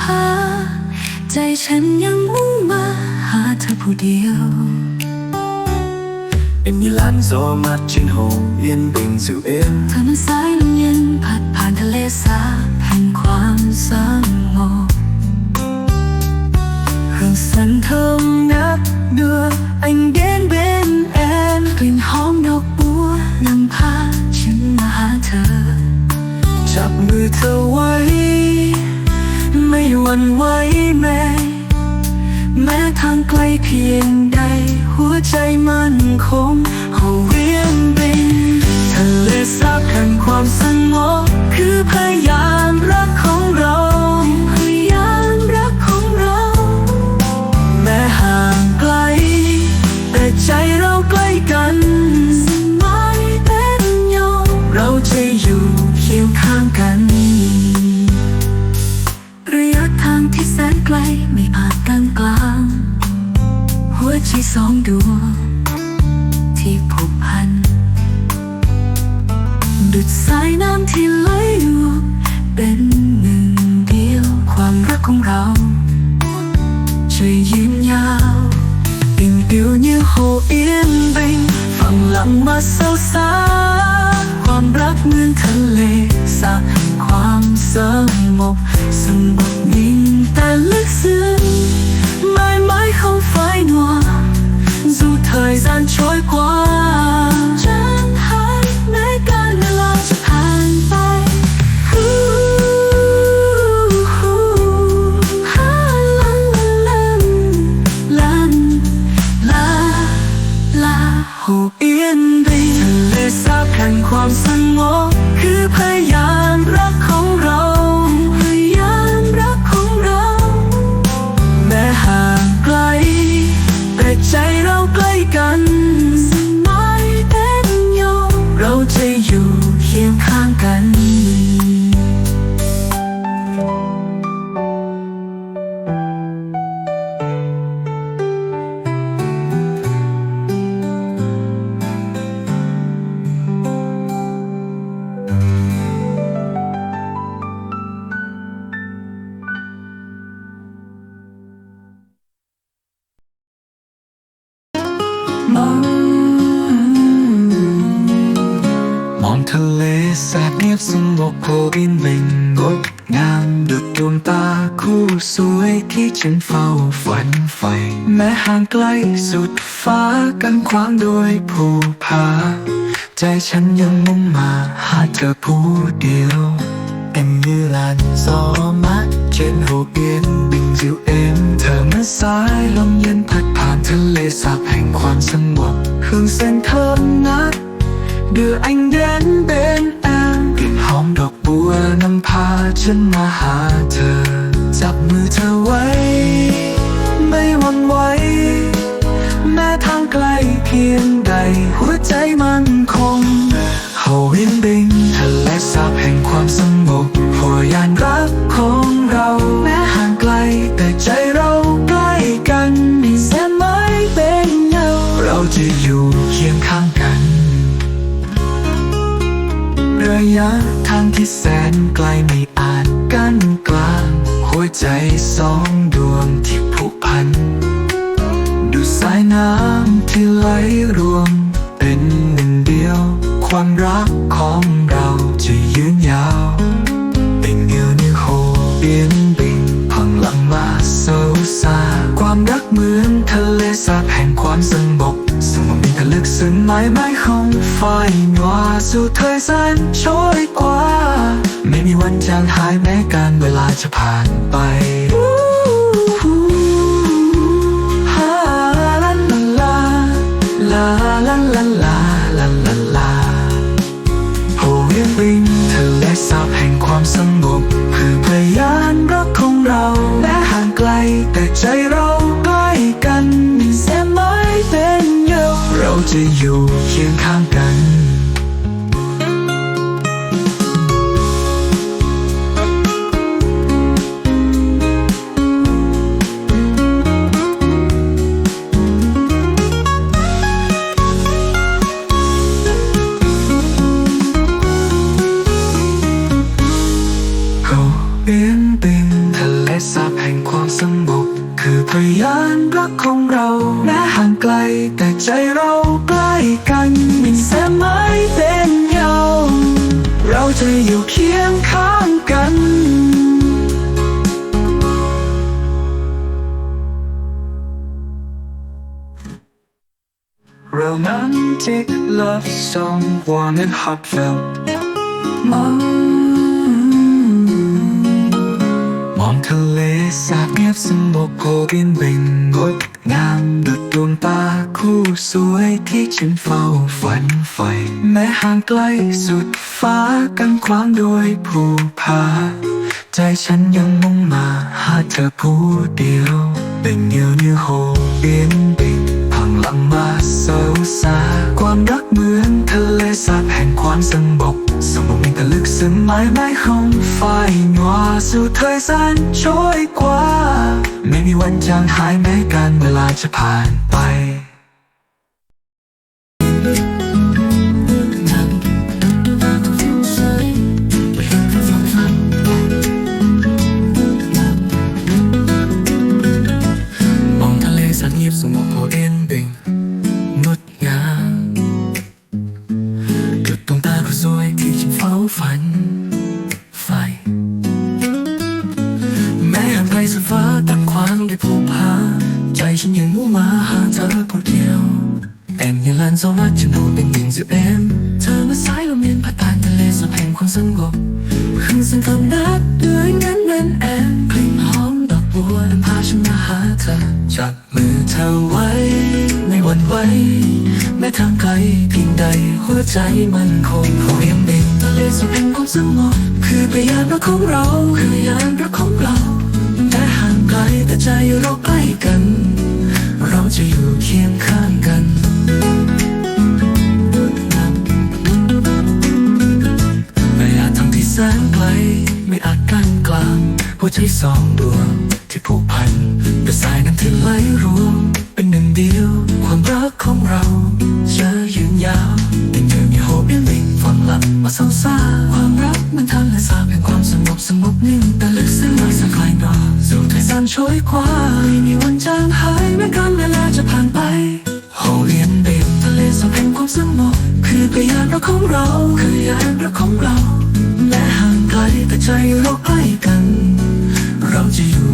พา ใจฉันยังมุ่งมาหาเธอผู้เดียว Em như làn gió mát trên hồ yên bình dịu êm เธอมันสายลมเย็นพัดผ่านทะเลสาบแห่งความสงบ Hương sân thơm ngát đưa anh đến bên em G ลิ่นหอมดอกบัวนำพาฉันมาหาเธอ จับมือเธอไว้ ไม่หวั่นไหวแม้ แม้ทางไกลเพียงใด หัวใจมั่นคงเอาเวียนบินทะเลสาบแห่งความสงบคือพยานรักของเรา ไม่อาจกลางกลาง หัวใจสองดวง ที่ผูกพัน ดุดสายน้ำที่ไหลอยู่เป็นหนึ่งเดียวความรักของเราจะยืนยาว tình yêu như hồ yên bình phẳng lặng mà sâu xa ความรักเหมือนทะเลสาความสงบสงบนิ่งแต่ลึก 思 สบเงียบสงบโพอินเบ่งงดงามดุจดวงตาคู่สวยที่ฉันเฝ้าฝันใฝ่แม้ห่างไกลสุดฟ้ากันขวางโดยผู้พาใจฉันยังมุ่งมาหาเธอผู้เดียว Em như làn gió mát trên hồ yên bình dịu êm Thở mất sái lông yên thật ผ่านทะเลสาบแห่งความสงบ Hương sen thơm ngát đưa anh đến bên ฉันมาหาเธอ จับมือเธอไว้ ไม่หวั่นไหวแม้ทางไกลเพียงใด หัวใจมันคงเฮาวินบิงทะเลสาบแห่งความสงบหัวยานรักของเราแม้ห่างไกลแต่ใจเราใกล้กันมีแสนไม้เป็นเงาเราจะอยู่เคียงข้างกันระยะ ทางที่แสนไกลไม่อาจกั้นกลาง หัวใจสองดวงที่ผูกพัน ดูสายน้ำที่ไหลรวม thực sự mãi mãi không phải nhòa dù thời gian trôi qua ไม่มีวันจางหายแม้การเวลาจะผ่านไป จะอยู่เคียงข้างกัน เขาเปลี่เป็เลสาแห่งความสงบคือพยานรักของเราแม้ห่างไกลแต่ใจเรา กันมีแสงไม้เป็นเงา เราจะอยู่เคียงข้างกัน Romantic love song, warm and heartfelt. มองมองทะเลสาบเงียบสงบโผบินเบ่งงดามดุดดวงตาคู่สวยที่ฉันเฝ้าฝันใฝ่แม้ห่างไกลสุดฟ้ากันขวางโดวยภูผาใจฉันยังมุ่งมาหาเธอผู้เดียวเป็นเดียวเนื้อโฮเบียนบินพังหลังมาเศร้าสาความรักเหมือนทะเลสาบแห่งความสงบสงบ มีแต่ลึกซึ้งหมายไม่คงไฟหนัวสู่เธอแสนช่วยกว่า ไม่มีวันจางหายแม้การเวลาจะผ่านไป sập hành khoang sân gộp Hương sân thơm đát đưa ngắn bên em กลิ่นหอมดอกบัวนำพาฉันมาหาเธอจับมือเธอไว้ไม่หวั่นไหวแม้ทางไกลเพียงใดหัวใจมันคงเขาเรียงเบ่งทะเลสบแห่งความสงบคือพยานรักของเราคือพยานรักของเราแม้ห่างไกลแต่ใจเราใกล้กัน เราจะอยู่เคียงข้าง สนไกล ไม่อาจกั้นกลางหัวใจสองดวงที่ผูกพันด้วยสายน้ำที่ไหลรวม เป็นหนึ่งเดียว ความรักของเราจะยืนยาวแต่เงินมีโฮบิลิงฟังหลับมาเศร้าซาความรักมันทะเลสาบแห่งความสงบสงบนิ่งแต่ลึกซึ้งไม่สักไกลนอสู่ไทยสานช่วยคว้าไม่มีวันจางหายแม้การเวลาจะผ่านไปโฮเลียนเบมทะเลสาบแห่งความสงบคือพยานรักของเราคือยานรักของเรา ใจเราใกล้กัน เราจะอยู่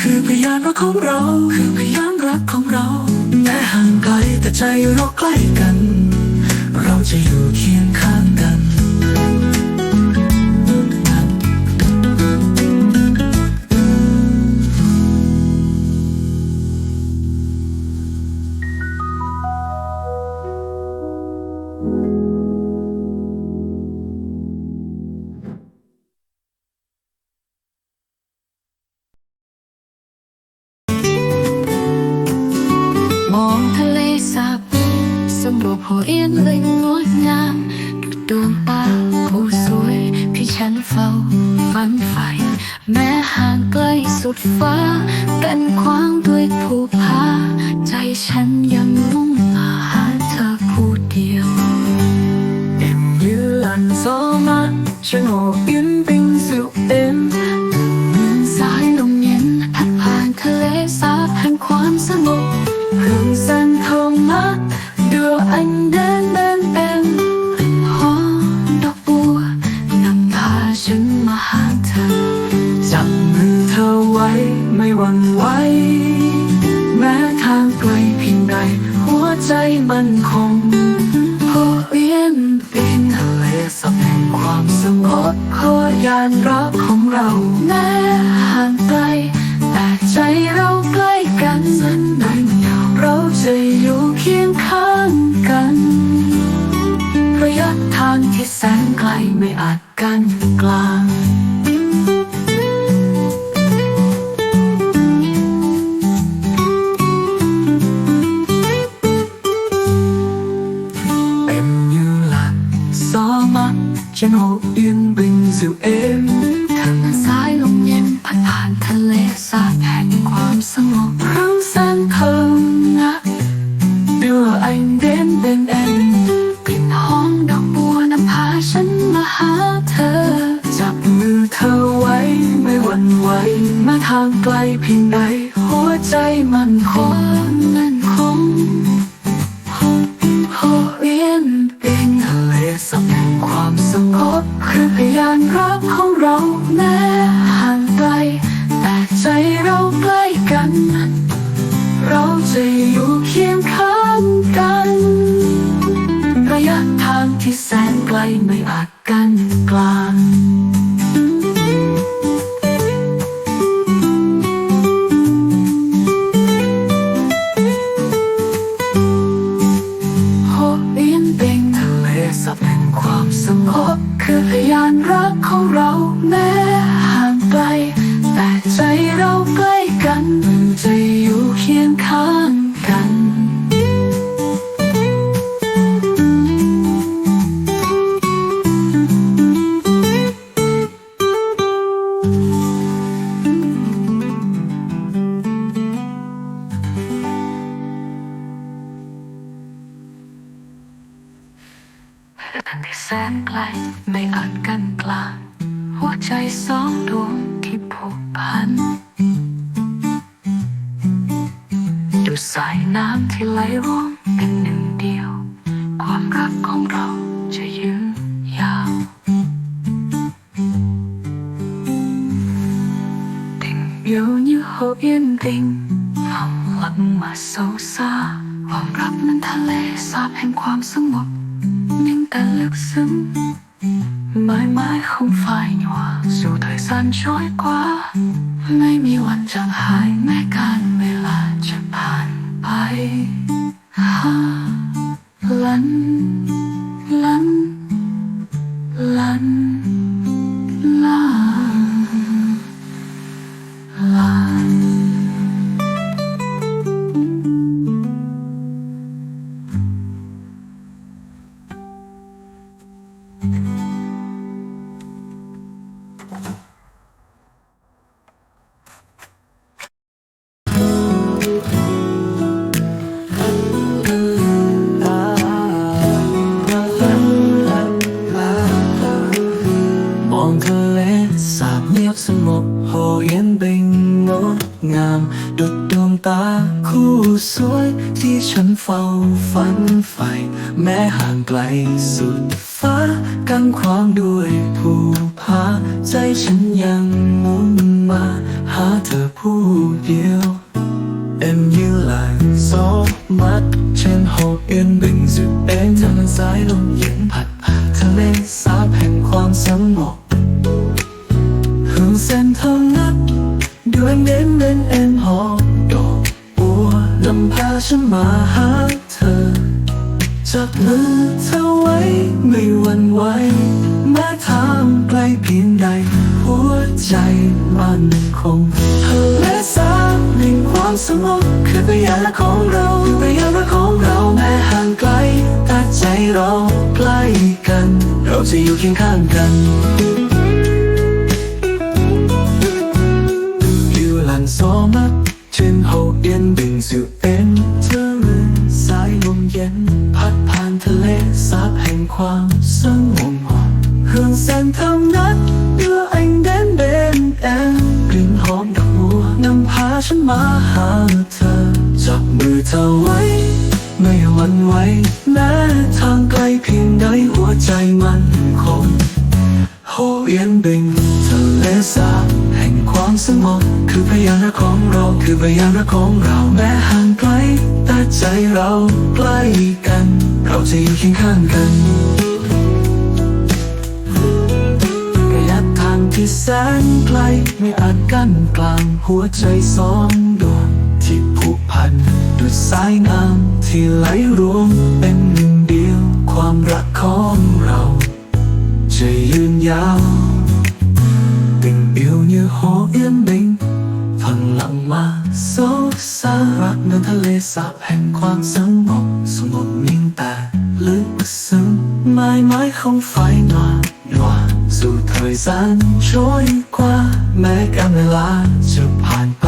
คือพยานรักของเรา คือพยานรักของเราแม้ห่างไกลแต่ใจเราใกล้กัน เราจะอยู่ สำรวจหัวเอียนเลยงดงามดูดวงตาผู้สวยที่ฉันเฝ้าฝันใฝ่แม้ห่างไกลสุดฟ้า เป็นขวางด้วยภูผาใจฉันยังมุ่งมาหาเธอผู้เดียว Em như làn gió mát trên hồ yên bình dịu êm สายลมเย็นพัดผ่านทะเลสาบแห่งความส ไม่อาจกั้นกลาง ไกล yên bình Hồng lặng mà sâu xa ความรักนั้นทะเลสาบแห่งความสงบ nhưng ta ลึกซึ้ง mãi mãi không phai nhòa dù thời gian trôi qua ไม่มีวันจางหายแม้การเวลาจะผ่านไปฮาลัน สวยที่ฉันเฝ้าฝันใฝ่แม้ห่างไกลสุดฟ้ากังควางด้วยภูผาใจฉันยังมุ่งมา หาเธอผู้เดียว Em như là gió mát trên hồ yên bình จะอยู่เคียงข้างกัน Yêu làn gió mát trên hồ yên bình dịu êm thơ mưa sái lông yen พัดผ่านทะเลสาบแห่งความสงบหึงแสนทำนัดเพื่ออันเด่นเบนแอนกลิ่นหอมดอกบัวนำพาฉันมาหาเธอ จับมือเธอไว้ ไม่หวั่นไหว เอียนบิงทะเลสาบแห่งความสงบคือพยานรักของเราคือพยานรักของเราแม้ห่างไกลแต่ใจเราใกล้กัน เราจะอยู่เคียงข้างกันระยะทางที่แสนไกลไม่อาจกั้นกลางหัวใจสองดวงที่ผูกพันด้วยสายน้ำที่ไหลรวมเป็นหนึ่งเดียวความรักของเรา จะยืนยาว tình yêu như hồ yên bình phần lặng mà sâu xa rạc nơi thơ lê sạp hành khoang sớm ngọc xuống một miếng tà lưới bức sương mãi mãi không phải nhòa nhòa dù thời gian trôi qua mẹ cảm lại là chợt ผ่านไป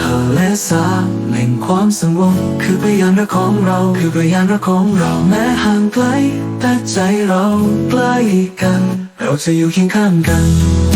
ทะเลสาบแห่ง ความสงบคือพยานรักของเรา คือพยานรักของเรา แม้ห่างไกลแต่ใจเราใกล้กัน เราจะอยู่เคียงข้างกัน